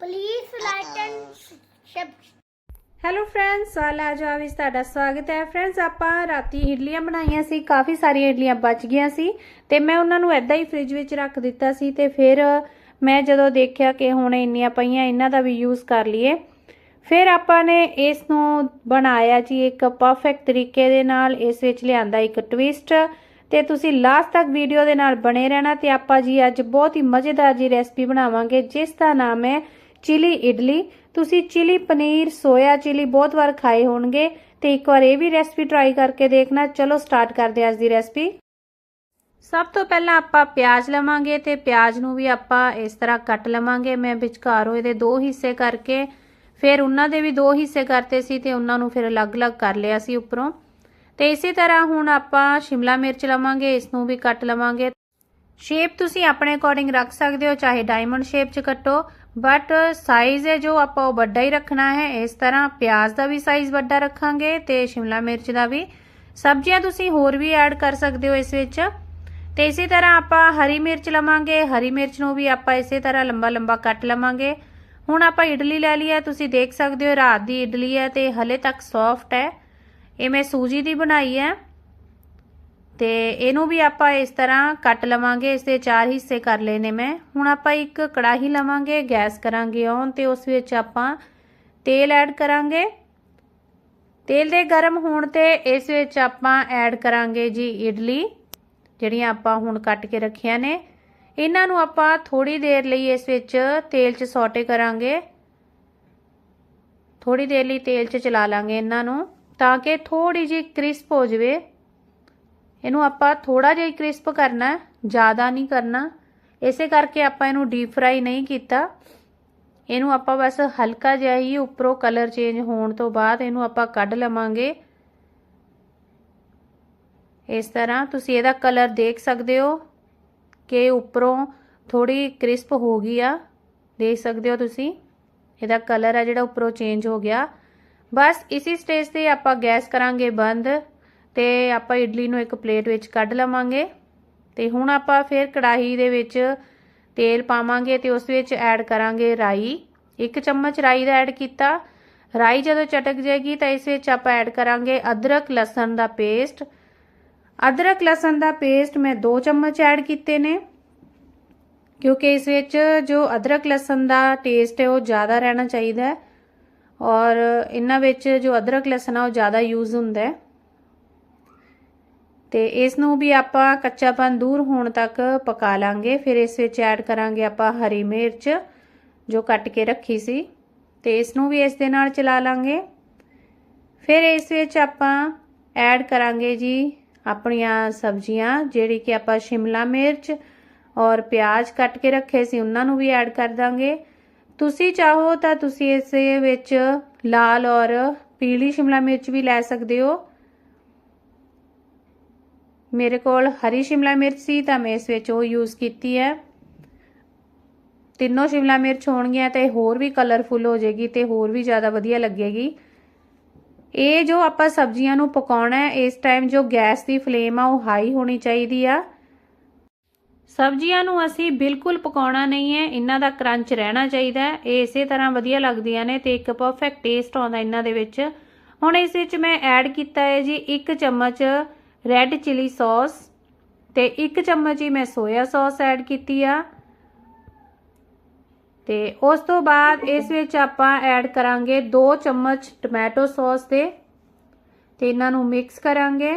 Please like and subscribe. Hello friends ਸਾਲਾ ਜਾ ਵਿੱਚ ਤੁਹਾਡਾ ਸਵਾਗਤ ਹੈ ਫਰੈਂਡਸ ਆਪਾਂ ਰਾਤੀ ਇਡਲੀਆਂ ਬਣਾਈਆਂ ਸੀ, ਕਾਫੀ ਸਾਰੀਆਂ ਇਡਲੀਆਂ ਬਚ ਗਈਆਂ ਸੀ ਤੇ ਮੈਂ ਉਹਨਾਂ ਨੂੰ ਐਦਾਂ ਹੀ ਫ੍ਰਿਜ ਵਿੱਚ ਰੱਖ ਦਿੱਤਾ ਸੀ ਤੇ ਫਿਰ ਮੈਂ ਜਦੋਂ ਦੇਖਿਆ ਕਿ ਹੁਣ ਇੰਨੀਆਂ ਪਈਆਂ, ਇਹਨਾਂ ਦਾ ਵੀ ਯੂਜ਼ ਕਰ ਲਈਏ ਫਿਰ ਆਪਾਂ ਨੇ ਇਸ ਨੂੰ ਬਣਾਇਆ ਜੀ ਇੱਕ ਪਰਫੈਕਟ ਤਰੀਕੇ ਦੇ ਨਾਲ, ਇਸ ਵਿੱਚ ਲਿਆਂਦਾ ਇੱਕ ਟਵਿਸਟ ਤੇ ਤੁਸੀਂ ਲਾਸਟ ਤੱਕ ਵੀਡੀਓ ਦੇ ਨਾਲ ਬਣੇ ਰਹਿਣਾ ਤੇ ਆਪਾਂ ਜੀ ਅੱਜ ਬਹੁਤ ਹੀ ਮਜ਼ੇਦਾਰ ਜੀ ਰੈਸਪੀ ਬਣਾਵਾਂਗੇ, ਜਿਸ ਦਾ ਨਾਮ ਹੈ ਚਿਲੀ ਇਡਲੀ। ਤੁਸੀਂ ਚਿਲੀ ਪਨੀਰ, ਸੋਇਆ ਚਿਲੀ ਬਹੁਤ ਵਾਰ ਖਾਏ ਹੋਣਗੇ ਤੇ ਇੱਕ ਵਾਰ ਇਹ ਵੀ ਰੈਸਪੀ ਟਰਾਈ ਕਰਕੇ ਦੇਖਣਾ। ਚਲੋ ਸਟਾਰਟ ਕਰਦੇ ਹਾਂ ਅੱਜ ਦੀ ਰੈਸਪੀ। ਸਭ ਤੋਂ ਪਹਿਲਾਂ ਆਪਾਂ ਪਿਆਜ਼ ਲਵਾਂਗੇ ਤੇ ਪਿਆਜ਼ ਨੂੰ ਵੀ ਆਪਾਂ ਇਸ ਤਰ੍ਹਾਂ ਕੱਟ ਲਵਾਂਗੇ। ਮੈਂ ਵਿਚਕਾਰੋਂ ਇਹਦੇ ਦੋ ਹਿੱਸੇ ਕਰਕੇ, ਫਿਰ ਉਹਨਾਂ ਦੇ ਵੀ ਦੋ ਹਿੱਸੇ ਕਰਤੇ ਸੀ ਤੇ ਉਹਨਾਂ ਨੂੰ ਫਿਰ ਅਲੱਗ-ਅਲੱਗ ਕਰ ਲਿਆ ਸੀ ਉੱਪਰੋਂ। ਤੇ ਇਸੇ ਤਰ੍ਹਾਂ ਹੁਣ ਆਪਾਂ ਸ਼ਿਮਲਾ ਮਿਰਚ ਲਵਾਂਗੇ, ਇਸ ਨੂੰ ਵੀ ਕੱਟ ਲਵਾਂਗੇ। ਸ਼ੇਪ ਤੁਸੀਂ ਆਪਣੇ ਅਕੋਰਡਿੰਗ ਰੱਖ ਸਕਦੇ ਹੋ, ਚਾਹੇ ਡਾਇਮੰਡ ਸ਼ੇਪ 'ਚ ਕੱਟੋ। ਬਟ ਸਾਈਜ਼ uh, ਹੈ ਜੋ ਆਪਾਂ ਉਹ ਵੱਡਾ ਹੀ ਰੱਖਣਾ ਹੈ। ਇਸ ਤਰ੍ਹਾਂ ਪਿਆਜ਼ ਦਾ ਵੀ ਸਾਈਜ਼ ਵੱਡਾ ਰੱਖਾਂਗੇ ਤੇ ਸ਼ਿਮਲਾ ਮਿਰਚ ਦਾ ਵੀ। ਸਬਜ਼ੀਆਂ ਤੁਸੀਂ ਹੋਰ ਵੀ ਐਡ ਕਰ ਸਕਦੇ ਹੋ ਇਸ ਵਿੱਚ। ਤੇ ਇਸੇ ਤਰ੍ਹਾਂ ਆਪਾਂ ਹਰੀ ਮਿਰਚ ਲਵਾਂਗੇ। ਹਰੀ ਮਿਰਚ ਨੂੰ ਵੀ ਆਪਾਂ ਇਸੇ ਤਰ੍ਹਾਂ ਲੰਬਾ ਲੰਬਾ ਕੱਟ ਲਵਾਂਗੇ। ਹੁਣ ਆਪਾਂ ਇਡਲੀ ਲੈ ਲਈ ਹੈ। ਤੁਸੀਂ ਦੇਖ ਸਕਦੇ ਹੋ ਰਾਤ ਦੀ ਇਡਲੀ ਹੈ ਤੇ ਹਲੇ ਤੱਕ ਸੌਫਟ ਹੈ। ਇਹ ਮੈਂ ਸੂਜੀ ਦੀ ਬਣਾਈ ਹੈ। ਤੇ ਇਹਨੂੰ ਵੀ ਆਪਾਂ ਇਸ ਤਰ੍ਹਾਂ ਕੱਟ ਲਵਾਂਗੇ ਇਸ ਦੇ ਚਾਰ ਹਿੱਸੇ ਕਰ ਲਏ ਨੇ ਮੈਂ। ਹੁਣ ਆਪਾਂ ਇੱਕ ਕੜਾਹੀ ਲਵਾਂਗੇ, ਗੈਸ ਕਰਾਂਗੇ ਔਨ ਤੇ ਉਸ ਵਿੱਚ ਆਪਾਂ ਤੇਲ ਐਡ ਕਰਾਂਗੇ। ਤੇਲ ਦੇ ਗਰਮ ਹੋਣ ਤੇ ਇਸ ਵਿੱਚ ਆਪਾਂ ਐਡ ਕਰਾਂਗੇ ਜੀ ਇਡਲੀ, ਜਿਹੜੀਆਂ ਆਪਾਂ ਹੁਣ ਕੱਟ ਕੇ ਰੱਖੀਆਂ ਨੇ। ਇਹਨਾਂ ਨੂੰ ਆਪਾਂ ਥੋੜੀ ਦੇਰ ਲਈ ਇਸ ਵਿੱਚ ਤੇਲ 'ਚ ਸੌਟੇ ਕਰਾਂਗੇ। ਥੋੜੀ ਦੇਰ ਲਈ ਤੇਲ 'ਚ ਚਲਾ ਲਾਂਗੇ ਇਹਨਾਂ ਨੂੰ, ਤਾਂ ਕਿ ਥੋੜੀ ਜਿਹੀ ਕ੍ਰਿਸਪ ਹੋ ਜਵੇ। ਇਹਨੂੰ ਆਪਾਂ ਥੋੜਾ ਜਿਹਾ ਕ੍ਰਿਸਪ ਕਰਨਾ, ਜ਼ਿਆਦਾ ਨਹੀਂ ਕਰਨਾ। ਇਸੇ ਕਰਕੇ ਆਪਾਂ ਇਹਨੂੰ ਡੀਪ ਫਰਾਈ ਨਹੀਂ ਕੀਤਾ। ਇਹਨੂੰ ਆਪਾਂ ਬਸ ਹਲਕਾ ਜਿਹਾ ਹੀ ਉੱਪਰੋਂ ਕਲਰ ਚੇਂਜ ਹੋਣ ਤੋਂ ਬਾਅਦ ਇਹਨੂੰ ਆਪਾਂ ਕੱਢ ਲਵਾਂਗੇ। ਇਸ ਤਰ੍ਹਾਂ ਤੁਸੀਂ ਇਹਦਾ ਕਲਰ ਦੇਖ ਸਕਦੇ ਹੋ ਕਿ ਉੱਪਰੋਂ ਥੋੜੀ ਕ੍ਰਿਸਪ ਹੋ ਗਈ ਆ। ਦੇਖ ਸਕਦੇ ਹੋ ਤੁਸੀਂ, ਇਹਦਾ ਕਲਰ ਆ ਜਿਹੜਾ ਉੱਪਰੋਂ ਚੇਂਜ ਹੋ ਗਿਆ। ਬਸ ਇਸੇ ਸਟੇਜ ਤੇ ਆਪਾਂ ਗੈਸ ਕਰਾਂਗੇ ਬੰਦ। ਤੇ ਆਪਾਂ ਇਡਲੀ ਨੂੰ ਇੱਕ ਪਲੇਟ ਵਿੱਚ ਕੱਢ ਲਵਾਂਗੇ। ਤੇ ਹੁਣ ਆਪਾਂ ਫਿਰ ਕੜਾਹੀ ਦੇ ਵਿੱਚ ਤੇਲ ਪਾਵਾਂਗੇ ਤੇ ਉਸ ਵਿੱਚ ਐਡ ਕਰਾਂਗੇ ਰਾਈ। ਇੱਕ ਚਮਚ ਰਾਈ ਦਾ ਐਡ ਕੀਤਾ। ਰਾਈ ਜਦੋਂ ਚਟਕ ਜਾਏਗੀ ਤਾਂ ਇਸ ਵਿੱਚ ਆਪਾਂ ਐਡ ਕਰਾਂਗੇ ਅਦਰਕ ਲਸਣ ਦਾ ਪੇਸਟ। ਅਦਰਕ ਲਸਣ ਦਾ ਪੇਸਟ ਮੈਂ 2 ਚਮਚ ਐਡ ਕੀਤੇ ਨੇ, ਕਿਉਂਕਿ ਇਸ ਵਿੱਚ ਜੋ ਅਦਰਕ ਲਸਣ ਦਾ ਟੇਸਟ ਹੈ ਉਹ ਜ਼ਿਆਦਾ ਰਹਿਣਾ ਚਾਹੀਦਾ ਔਰ ਇਹਨਾਂ ਵਿੱਚ ਜੋ ਅਦਰਕ ਲਸਣ ਆ ਉਹ ਜ਼ਿਆਦਾ ਯੂਜ਼ ਹੁੰਦਾ ਹੈ। ਤੇ ਇਸ ਨੂੰ ਵੀ ਆਪਾਂ ਕੱਚਾਪਨ ਦੂਰ ਹੋਣ ਤੱਕ ਪਕਾ ਲਾਂਗੇ। ਫਿਰ ਇਸ ਵਿੱਚ ਐਡ ਕਰਾਂਗੇ ਆਪਾਂ ਹਰੀ ਮਿਰਚ, ਜੋ ਕੱਟ ਕੇ ਰੱਖੀ ਸੀ। ਤੇ ਇਸ ਨੂੰ ਵੀ ਇਸ ਦੇ ਨਾਲ ਚਲਾ ਲਾਂਗੇ। ਫਿਰ ਇਸ ਵਿੱਚ ਆਪਾਂ ਐਡ ਕਰਾਂਗੇ ਜੀ ਆਪਣੀਆਂ ਸਬਜ਼ੀਆਂ, ਜਿਹੜੀ ਕਿ ਆਪਾਂ ਸ਼ਿਮਲਾ ਮਿਰਚ ਔਰ ਪਿਆਜ਼ ਕੱਟ ਕੇ ਰੱਖੇ ਸੀ, ਉਹਨਾਂ ਨੂੰ ਵੀ ਐਡ ਕਰ ਦਾਂਗੇ। ਤੁਸੀਂ ਚਾਹੋ ਤਾਂ ਤੁਸੀਂ ਇਸ ਵਿੱਚ ਲਾਲ ਔਰ ਪੀਲੀ ਸ਼ਿਮਲਾ ਮਿਰਚ ਵੀ ਲੈ ਸਕਦੇ ਹੋ। ਮੇਰੇ ਕੋਲ ਹਰੀ ਸ਼ਿਮਲਾ ਮਿਰਚ ਸੀ ਤਾਂ ਮੈਂ ਇਸ ਵਿੱਚ ਉਹ ਯੂਜ਼ ਕੀਤੀ ਹੈ। ਤਿੰਨੋਂ ਸ਼ਿਮਲਾ ਮਿਰਚ ਹੋਣਗੀਆਂ ਤਾਂ ਇਹ ਹੋਰ ਵੀ ਕਲਰਫੁੱਲ ਹੋ ਜਾਏਗੀ ਤੇ ਹੋਰ ਵੀ ਜ਼ਿਆਦਾ ਵਧੀਆ ਲੱਗੇਗੀ। ਇਹ ਜੋ ਆਪਾਂ ਸਬਜ਼ੀਆਂ ਨੂੰ ਪਕਾਉਣਾ ਹੈ, ਇਸ ਟਾਈਮ ਜੋ ਗੈਸ ਦੀ ਫਲੇਮ ਆ, ਉਹ ਹਾਈ ਹੋਣੀ ਚਾਹੀਦੀ ਆ। ਸਬਜ਼ੀਆਂ ਨੂੰ ਅਸੀਂ ਬਿਲਕੁਲ ਪਕਾਉਣਾ ਨਹੀਂ ਹੈ, ਇਹਨਾਂ ਦਾ ਕਰੰਚ ਰਹਿਣਾ ਚਾਹੀਦਾ ਹੈ। ਇਹ ਇਸੇ ਤਰ੍ਹਾਂ ਵਧੀਆ ਲੱਗਦੀਆਂ ਨੇ ਤੇ ਇੱਕ ਪਰਫੈਕਟ ਟੇਸਟ ਆਉਂਦਾ ਇਹਨਾਂ ਦੇ ਵਿੱਚ। ਹੁਣ ਇਸ ਵਿੱਚ ਮੈਂ ਐਡ ਕੀਤਾ ਹੈ ਜੀ 1 ਚਮਚ ਰੈੱਡ ਚਿਲੀ ਸੌਸ ਤੇ 1 ਚਮਚ ਹੀ ਮੈਂ ਸੋਇਆ ਸੌਸ ਐਡ ਕੀਤੀ ਆ। ਤੇ ਉਸ ਤੋਂ ਬਾਅਦ ਇਸ ਵਿੱਚ ਆਪਾਂ ਐਡ ਕਰਾਂਗੇ 2 ਚਮਚ ਟੋਮੈਟੋ ਸੌਸ ਦੇ। ਤੇ ਇਹਨਾਂ ਨੂੰ ਮਿਕਸ ਕਰਾਂਗੇ।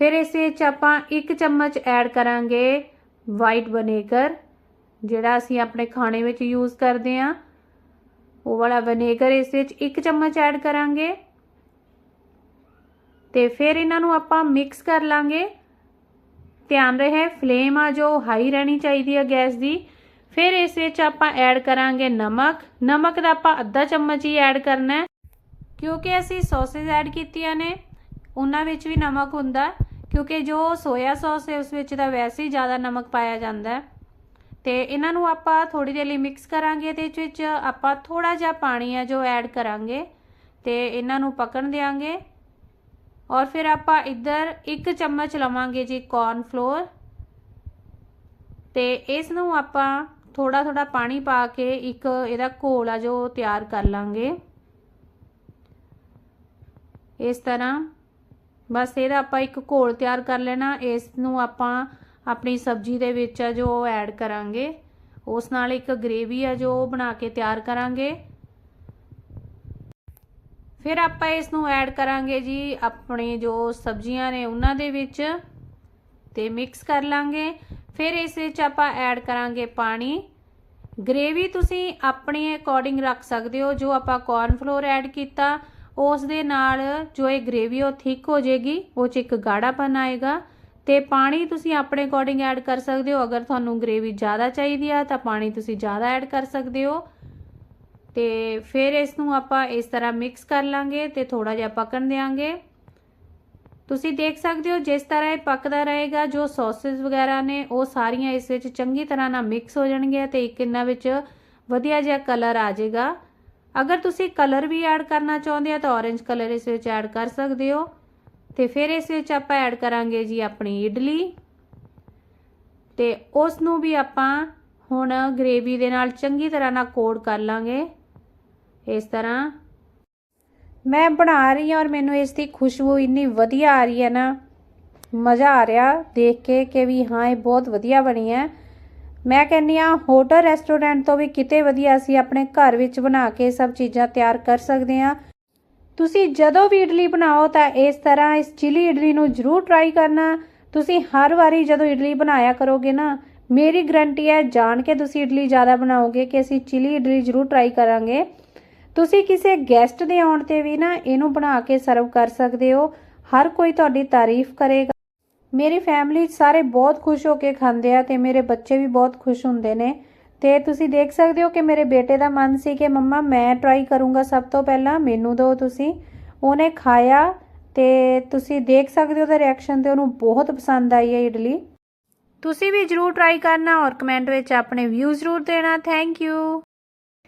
ਫਿਰ ਇਸ ਵਿੱਚ ਆਪਾਂ 1 ਚਮਚ ਐਡ ਕਰਾਂਗੇ ਵਾਈਟ ਵਨੇਗਰ, ਜਿਹੜਾ ਅਸੀਂ ਆਪਣੇ ਖਾਣੇ ਵਿੱਚ ਯੂਜ਼ ਕਰਦੇ ਆਂ ਉਹ ਵਾਲਾ ਵਨੇਗਰ ਇਸ ਵਿੱਚ 1 ਚਮਚ ਐਡ ਕਰਾਂਗੇ। ਤੇ ਫਿਰ ਇਹਨਾਂ ਨੂੰ ਆਪਾਂ ਮਿਕਸ ਕਰ ਲਾਂਗੇ। ਧਿਆਨ ਰਹੇ ਫਲੇਮ ਆ ਜੋ ਹਾਈ ਰਹਿਣੀ ਚਾਹੀਦੀ ਹੈ ਗੈਸ ਦੀ। ਫਿਰ ਇਸ ਵਿੱਚ ਆਪਾਂ ਐਡ ਕਰਾਂਗੇ ਨਮਕ। ਨਮਕ ਦਾ ਆਪਾਂ ਅੱਧਾ ਚਮਚ ਹੀ ਐਡ ਕਰਨਾ ਹੈ, ਕਿਉਂਕਿ ਅਸੀਂ ਸੌਸੇਸ ਐਡ ਕੀਤੀਆਂ ਨੇ, ਉਹਨਾਂ ਵਿੱਚ ਵੀ ਨਮਕ ਹੁੰਦਾ ਕਿਉਂਕਿ ਜੋ ਸੋਇਆ ਸੌਸ ਹੈ, ਉਸ ਵਿੱਚ ਤਾਂ ਵੈਸੇ ਹੀ ਜ਼ਿਆਦਾ ਨਮਕ ਪਾਇਆ ਜਾਂਦਾ ਹੈ। ਤੇ ਇਹਨਾਂ ਨੂੰ ਆਪਾਂ ਥੋੜੀ ਦੇਰ ਲਈ ਮਿਕਸ ਕਰਾਂਗੇ ਤੇ ਇਸ ਵਿੱਚ ਆਪਾਂ ਥੋੜਾ ਜਿਹਾ ਪਾਣੀ ਹੈ ਜੋ ਐਡ ਕਰਾਂਗੇ, ਤੇ ਇਹਨਾਂ ਨੂੰ ਪਕਣ ਦੇਾਂਗੇ ਔਰ ਫਿਰ ਆਪਾਂ ਇੱਧਰ ਇੱਕ ਚਮਚ ਲਵਾਂਗੇ ਜੀ ਕੌਰਨ ਫਲੋਰ ਤੇ ਇਸ ਨੂੰ ਆਪਾਂ ਥੋੜਾ ਥੋੜਾ ਪਾਣੀ ਪਾ ਕੇ ਇੱਕ ਇਹਦਾ ਘੋਲ ਆ ਜੋ ਤਿਆਰ ਕਰ ਲਾਂਗੇ। ਇਸ ਤਰ੍ਹਾਂ। ਬਸ ਇਹਦਾ ਆਪਾਂ ਇੱਕ ਘੋਲ ਤਿਆਰ ਕਰ ਲੈਣਾ। ਇਸ ਨੂੰ ਆਪਾਂ ਆਪਣੀ ਸਬਜ਼ੀ ਦੇ ਵਿੱਚ ਆ ਜੋ ਐਡ ਕਰਾਂਗੇ। ਉਸ ਨਾਲ ਇੱਕ ਗ੍ਰੇਵੀ ਆ ਜੋ ਬਣਾ ਕੇ ਤਿਆਰ ਕਰਾਂਗੇ। ਫਿਰ ਆਪਾਂ ਇਸ ਨੂੰ ਐਡ ਕਰਾਂਗੇ ਜੀ, ਆਪਣੇ ਜੋ ਸਬਜ਼ੀਆਂ ਨੇ ਉਹਨਾਂ ਦੇ ਵਿੱਚ ਤੇ ਮਿਕਸ ਕਰ ਲਾਂਗੇ। ਫਿਰ ਇਸ ਵਿੱਚ ਆਪਾਂ ਐਡ ਕਰਾਂਗੇ ਪਾਣੀ। ਗ੍ਰੇਵੀ ਤੁਸੀਂ ਆਪਣੇ ਅਕੋਰਡਿੰਗ ਰੱਖ ਸਕਦੇ ਹੋ, ਜੋ ਆਪਾਂ ਕੌਰਨ ਫਲੋਰ ਐਡ ਕੀਤਾ ਉਸ ਦੇ ਨਾਲ ਜੋ ਇਹ ਗ੍ਰੇਵੀ ਉਹ ਥਿਕ ਹੋ ਜਾਏਗੀ, ਉਹ ਚ ਇੱਕ ਗਾੜਾਪਨ ਆਏਗਾ। ਤੇ ਪਾਣੀ ਤੁਸੀਂ ਆਪਣੇ ਅਕੋਰਡਿੰਗ ਐਡ ਕਰ ਸਕਦੇ ਹੋ। ਅਗਰ ਤੁਹਾਨੂੰ ਗ੍ਰੇਵੀ ਜ਼ਿਆਦਾ ਚਾਹੀਦੀ ਆ, ਤਾਂ ਪਾਣੀ ਤੁਸੀਂ ਜ਼ਿਆਦਾ ਐਡ ਕਰ ਸਕਦੇ ਹੋ। ਤੇ ਫਿਰ ਇਸ ਨੂੰ ਆਪਾਂ ਇਸ ਤਰ੍ਹਾਂ ਮਿਕਸ ਕਰ ਲਾਂਗੇ ਤੇ ਥੋੜਾ ਜਿਹਾ ਪਕਣ ਦੇਾਂਗੇ ਤੁਸੀਂ ਦੇਖ ਸਕਦੇ ਹੋ ਜਿਸ ਤਰ੍ਹਾਂ ਇਹ ਪੱਕਦਾ ਰਹੇਗਾ, ਜੋ ਸੌਸਸ ਵਗੈਰਾ ਨੇ, ਉਹ ਸਾਰੀਆਂ ਇਸ ਵਿੱਚ ਚੰਗੀ ਤਰ੍ਹਾਂ ਨਾਲ ਮਿਕਸ ਹੋ ਜਾਣਗੀਆਂ ਤੇ ਇੱਕ ਇਹਨਾਂ ਵਿੱਚ ਵਧੀਆ ਜਿਹਾ ਕਲਰ ਆ ਜਾਏਗਾ। ਅਗਰ ਤੁਸੀਂ ਕਲਰ ਵੀ ਐਡ ਕਰਨਾ ਚਾਹੁੰਦੇ ਆ ਤਾਂ ਔਰੇਂਜ ਕਲਰ ਇਸ ਵਿੱਚ ਐਡ ਕਰ ਸਕਦੇ ਹੋ। ਤੇ ਫਿਰ ਇਸ ਵਿੱਚ ਆਪਾਂ ਐਡ ਕਰਾਂਗੇ ਜੀ ਆਪਣੀ ਇਡਲੀ। ਤੇ ਉਸ ਨੂੰ ਵੀ ਆਪਾਂ ਹੁਣ ਗ੍ਰੇਵੀ ਦੇ ਨਾਲ ਚੰਗੀ ਤਰ੍ਹਾਂ ਨਾਲ ਕੋਡ ਕਰ ਲਾਂਗੇ। ਇਸ ਤਰ੍ਹਾਂ? ਮੈਂ ਬਣਾ ਰਹੀ ਹਾਂ ਔਰ ਮੈਨੂੰ ਇਸ ਦੀ ਖੁਸ਼ਬੂ ਇੰਨੀ ਵਧੀਆ ਆ ਰਹੀ ਹੈ ਨਾ। ਮਜ਼ਾ ਆ ਰਿਹਾ ਦੇਖ ਕੇ ਕਿ ਵੀ ਹਾਂ, ਇਹ ਬਹੁਤ ਵਧੀਆ ਬਣੀ ਹੈ। ਮੈਂ ਕਹਿੰਨੀ ਆ ਹੋਟਲ ਰੈਸਟੋਰੈਂਟ ਤੋਂ ਵੀ ਕਿਤੇ ਵਧੀਆ ਅਸੀਂ ਆਪਣੇ ਘਰ ਵਿੱਚ ਬਣਾ ਕੇ ਸਭ ਚੀਜ਼ਾਂ ਤਿਆਰ ਕਰ ਸਕਦੇ ਹਾਂ। ਤੁਸੀਂ ਜਦੋਂ ਵੀ ਇਡਲੀ ਬਣਾਓ ਤਾਂ ਇਸ ਤਰ੍ਹਾਂ ਇਸ ਚਿਲੀ ਇਡਲੀ ਨੂੰ ਜ਼ਰੂਰ ਟਰਾਈ ਕਰਨਾ। ਤੁਸੀਂ ਹਰ ਵਾਰੀ ਜਦੋਂ ਇਡਲੀ ਬਣਾਇਆ ਕਰੋਗੇ ਨਾ, ਮੇਰੀ ਗਰੰਟੀ ਹੈ ਜਾਣ ਕੇ ਤੁਸੀਂ ਇਡਲੀ ਜ਼ਿਆਦਾ ਬਣਾਓਗੇ ਕਿ ਅਸੀਂ ਚਿਲੀ ਇਡਲੀ ਜ਼ਰੂਰ ਟਰਾਈ ਕਰਾਂਗੇ। ਤੁਸੀਂ ਕਿਸੇ ਗੈਸਟ ਦੇ ਆਉਣ ਤੇ ਵੀ ਨਾ ਇਹਨੂੰ ਬਣਾ ਕੇ ਸਰਵ ਕਰ ਸਕਦੇ ਹੋ। ਹਰ ਕੋਈ ਤੁਹਾਡੀ ਤਾਰੀਫ ਕਰੇਗਾ। ਮੇਰੀ ਫੈਮਿਲੀ ਸਾਰੇ ਬਹੁਤ ਖੁਸ਼ ਹੋ ਕੇ ਖਾਂਦੇ ਆ ਤੇ ਮੇਰੇ ਬੱਚੇ ਵੀ ਬਹੁਤ ਖੁਸ਼ ਹੁੰਦੇ ਨੇ। ਤੇ ਤੁਸੀਂ ਦੇਖ ਸਕਦੇ ਹੋ ਕਿ ਮੇਰੇ ਬੇਟੇ ਦਾ ਮਨ ਸੀ ਕਿ ਮੰਮਾ ਮੈਂ ਟਰਾਈ ਕਰੂੰਗਾ ਸਭ ਤੋਂ ਪਹਿਲਾਂ, ਮੈਨੂੰ ਦਿਓ ਤੁਸੀਂ। ਉਹਨੇ ਖਾਇਆ ਤੇ ਤੁਸੀਂ ਦੇਖ ਸਕਦੇ ਹੋ ਉਹਦਾ ਰਿਐਕਸ਼ਨ ਤੇ ਉਹਨੂੰ ਬਹੁਤ ਪਸੰਦ ਆਈ ਹੈ ਇਡਲੀ। ਤੁਸੀਂ ਵੀ ਜਰੂਰ ਟਰਾਈ ਕਰਨਾ ਔਰ ਕਮੈਂਟ ਵਿੱਚ ਆਪਣੇ ਵਿਊ ਜ਼ਰੂਰ ਦੇਣਾ। Thank you